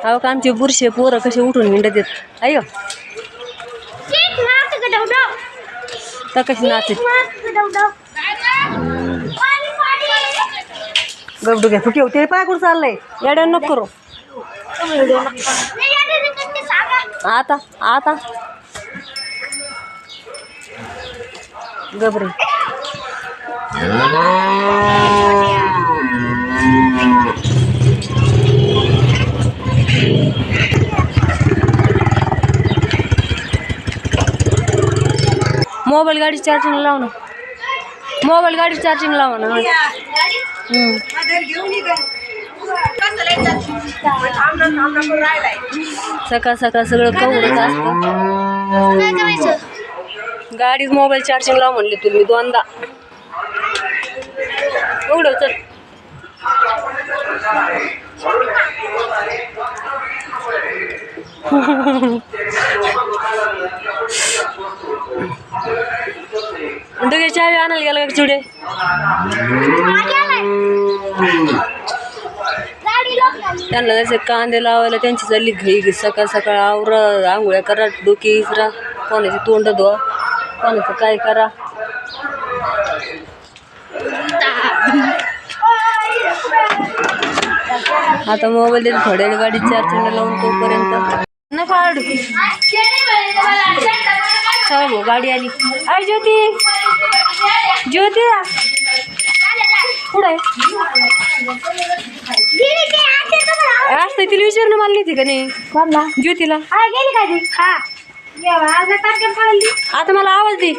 अहो का आमचे बुरशे पोरं कसे उठून हिंडत येत अयो तर कशी नाचत गबडू घ्या फुटी होते पाय कुठं चाललंय? येड्या नको करू. आता आता. गबरे. मोबाईल गाडी चार्जिंग लाव ना. मोबाईल गाडी चार्जिंग लावा ना. सकाळ सकाळ सगळं कवरच असतं गाडीत मोबाईल चार्जिंग लाव म्हणली तुम्ही दोनदा. एवढं चल. दुगे चावी आणायला गेला का चुडे त्यांना जसे कांदे लावायला त्यांची चालली घाई सकाळ सकाळ आवरा आंघोळ्या करा डोके इसरा कोणाची तोंड धुवा कोणाचं काय करा? आता मोबाईल देते थोड्या गाडी चार्जिंग लावून तोपर्यंत. नको आडू चला भाऊ गाडी आली आय ज्योती ज्योती पुढे असते तिला विचारणं मला नाही का नाही? ज्योतीला. आता मला आवाज दे.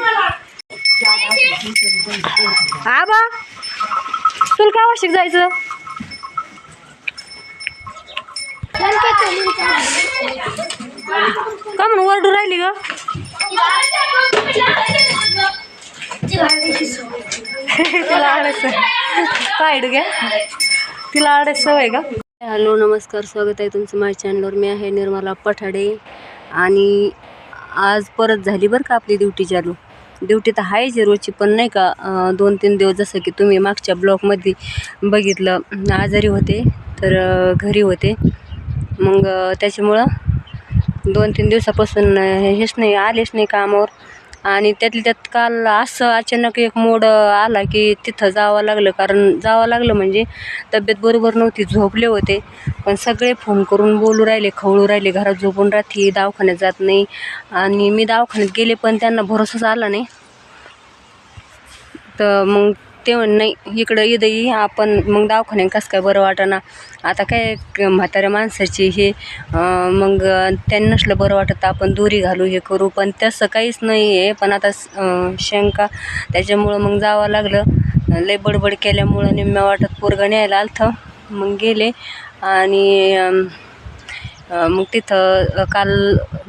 आबा तुला काय आवश्यक जायचं? का म्हणून ओरडू राहिली ग? तिला आडस काय घ्या तिला आडस सवय का हॅलो नमस्कार स्वागत आहे तुमचं माझ्या चॅनलवर मी आहे निर्मला पठाडे आणि आज परत झाली बरं का आपली ड्युटी चालू. ड्युटी तर आहेच आहे रोजची पण नाही का दोन तीन दिवस जसं की तुम्ही मागच्या ब्लॉकमध्ये बघितलं. आजारी होते तर घरी होते. मग त्याच्यामुळं दोन तीन दिवसापासून हेच नाही आलेच नाही कामावर. आणि त्यातल्या त्यात काल असं अचानक एक मोड आला की तिथं जावं लागलं. कारण जावं लागलं म्हणजे तब्येत बरोबर नव्हती झोपले होते. पण सगळे फोन करून बोलू राहिले खवळू राहिले. घरात झोपून राहते दवाखान्यात जात नाही. आणि मी दवाखान्यात गेले पण त्यांना भरोसाच आला नाही. तर मग ते म्हण नाही इकडं इदई आपण मग दवाखान्यात कसं काय बरं वाटाना. आता काय म्हाताऱ्या माणसाची हे मग त्यांना नसलं बरं वाटत तर आपण दोरी घालू हे करू पण तसं काहीच नाही आहे पण आता शंका त्याच्यामुळं मग जावं लागलं. लय बडबड केल्यामुळं निम्म्या वाटत पोरगा न्यायला आलं मग गेले आणि मग तिथं काल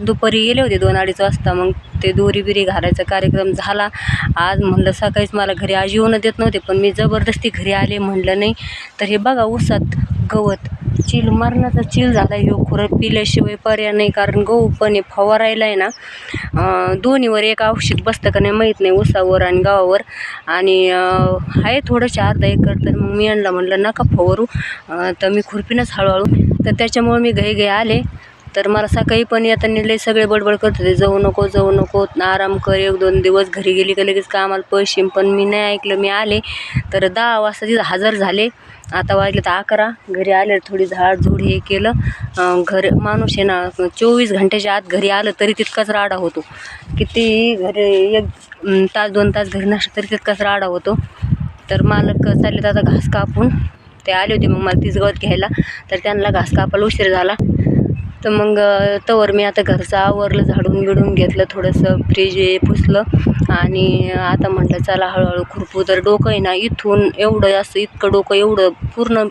दुपारी गेले होते दोन अडीच वाजता. मग ते दोरी बिरी घालायचा कार्यक्रम झाला. आज म्हणलं सकाळीच मला घरी आज येऊन देत नव्हते पण मी जबरदस्ती घरी आले म्हणलं नाही. तर हे बघा उसात गवत चिल मरणाचा चिल झाला ह्यो. खुरं पिल्याशिवाय पर्याय नाही कारण गहू पण आहे फवारायला आहे ना दोन्हीवर एक औषध बसतं का नाही माहीत नाही उसावर आणि गावावर आणि आहे थोडंसं अर्धा एकर तर मग मी आणलं म्हणलं नका फवारू. तर मी खुरपीनंच हळूहळू तर त्याच्यामुळे मी घाई घाई आले. तर मला सकाळी पण येताना लय सगळे बडबड करत होते. जाऊ नको जाऊ नको आराम कर एक दोन दिवस घरी गेली का लगेच कामाला पैसे पण मी नाही ऐकलं मी आले. तर दहा वाजता तिथं हजर झाले. आता वाजले तर अकरा. घरी आले थोडी झाडझूड हे केलं. घर माणूस आहे ना चोवीस घंट्याच्या आत घरी आलं तरी तितकाच राडा होतो. किती घरी एक तास दोन तास घरी नसलं तरी तितकाच राडा होतो. तर मालक चालले आता घास कापून. ते आले होते मग मला तीच गवत घ्यायला. तर त्यांना घास कापायला उशीर झाला. तर मग तवर मी आता घरचं आवरलं झाडून बिडून घेतलं थोडंसं फ्रीज हे पुसलं. आणि आता म्हटलं चला हळूहळू खुरपू. तर डोकं आहे ना इथून एवढं असं इतकं डोकं एवढं पूर्ण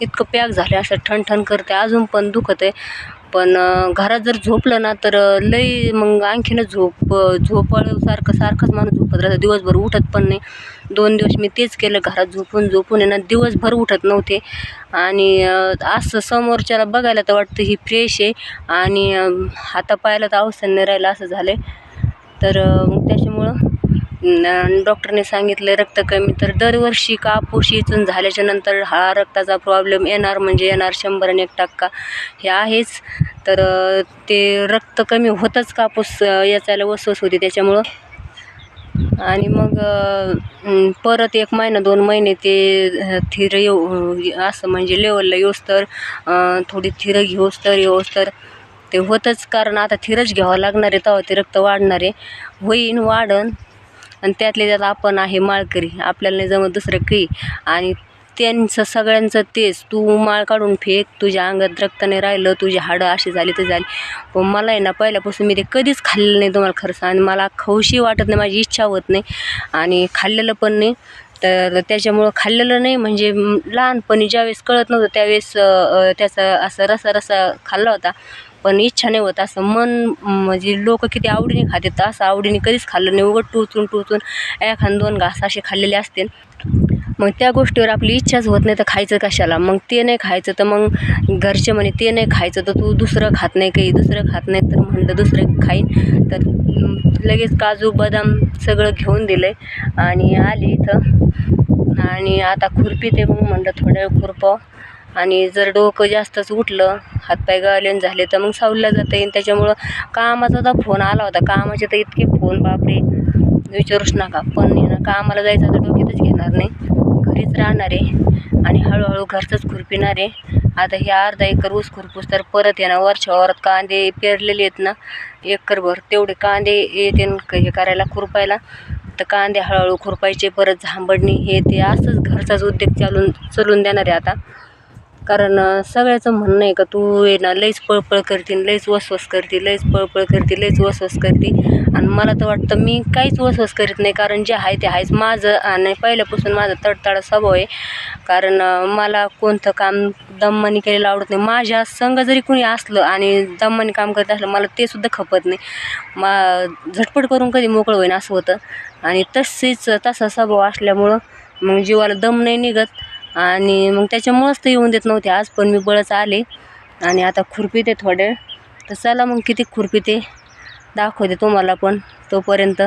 इतकं पॅक झालं असं ठणठण करते अजून पण दुखत आहे पण घरात जर झोपलं ना तर लई मग आणखीनच झोप झोपळसारखं सारखंच माणूस झोपत राहतं. दिवसभर उठत पण नाही. दोन दिवस मी तेच केलं घरात झोपून झोपून आहे ना दिवसभर उठत नव्हते. आणि असं समोरच्याला बघायला तर वाटतं ही फ्रेश आहे. आणि हातापायाला तर अवसर नाही राहिलं असं झालं आहे तर त्याच्यामुळं डॉक्टरने सांगितलं रक्त कमी तर दरवर्षी कापूस इथून झाल्याच्यानंतर हा रक्ताचा प्रॉब्लेम येणार म्हणजे येणार शंभर आणि एक टक्का. हे आहेच. तर ते रक्त कमी होतच कापूस याचायला वसवस होती त्याच्यामुळं. आणि मग परत एक महिना दोन महिने ते थिर येऊ असं म्हणजे लेवलला येऊस तर थोडी थिरं घेऊस तर येऊस तर ते होतच. कारण आता थिरच घ्यावं लागणार आहे तेव्हा ते रक्त वाढणार आहे. होईन वाढन. आणि त्यातले त्यात आपण आहे माळकरी. आपल्याला नाही जमत दुसरं काही. आणि त्यांचं सगळ्यांचं तेच. तू माळ काढून फेक. तुझ्या अंगात रक्त नाही राहिलं. तुझी हाडं अशी झाली तर झाली. पण मला आहे ना पहिल्यापासून मी ते कधीच खाल्लेलं नाही तुम्हाला खरंच आणि मला खाऊशी वाटत नाही. माझी इच्छा होत नाही. आणि खाल्लेलं पण नाही. तर त्याच्यामुळं खाल्लेलं नाही. म्हणजे लहानपणी ज्यावेळेस कळत नव्हतं त्यावेळेस त्याचा असं रसा रसा खाल्ला होता. पण इच्छा नाही होत. असं मन म्हणजे लोक किती आवडीने खातात. असं आवडीने कधीच खाल्लं नाही. उघड टोचून टोचून एखाद दोन घास असे खाल्लेले असतील. मग त्या गोष्टीवर आपली इच्छाच होत नाही. तर खायचं कशाला? मग ते नाही खायचं तर मग घरचे म्हणे ते नाही खायचं तर तू दुसरं खात नाही काही. दुसरं खात नाही तर म्हणलं दुसरं खाईन. तर लगेच काजू बदाम सगळं घेऊन दिलं आहे आणि आले इथं. आणि आता खुरपी ते मग म्हणलं थोड्या वेळ खुरपाव. आणि जर डोकं जास्तच उठलं हातपाय गाळलेन झाले तर मग सावलीला जाता येईल त्याच्यामुळं कामाचा तर फोन आला होता. कामाचे तर इतके फोन बापरे. विचारूच नका. पण ना कामाला जायचं तर डोक्यातच घेणार नाही. घरीच राहणार आहे आणि हळूहळू घरचंच खुरपिणार. आहे आता हे अर्धा एकर ऊस खुरपूस तर परत येणार वर्षावरात वरात कांदे पेरलेले आहेत ना एकरभर. तेवढे कांदे येते क- हे करायला खुरपायला. तर कांदे हळूहळू खुरपायचे परत झांबडणी हे ते असंच घरचाच उद्योग चालून चलून देणार आहे आता. कारण सगळ्याचं म्हणणं आहे का तू आहे ना लईच पळपळ करते लईच वसवस करते लईच पळपळ करते लईच वसवस करते. आणि मला तर वाटतं मी काहीच वसवस करीत नाही कारण जे आहे ते आहेच. माझं आणि पहिल्यापासून माझा तडताडा स्वभाव आहे. कारण मला कोणतं काम दम्मानी केलेलं आवडत नाही. माझ्या संघ जरी कोणी असलं आणि दम्मानी काम करत असलं मला ते सुद्धा खपत नाही. मा झटपट करून कधी मोकळं होईन असं होतं. आणि तसेच तसा स्वभाव असल्यामुळं मग जीवाला दम नाही निघत. आणि मग त्याच्यामुळंच ते येऊन देत नव्हते आज पण मी बळच आले. आणि आता खुरपी ते थोडे तर चला मग किती खुरपी ते दाखवते तुम्हाला पण तोपर्यंत.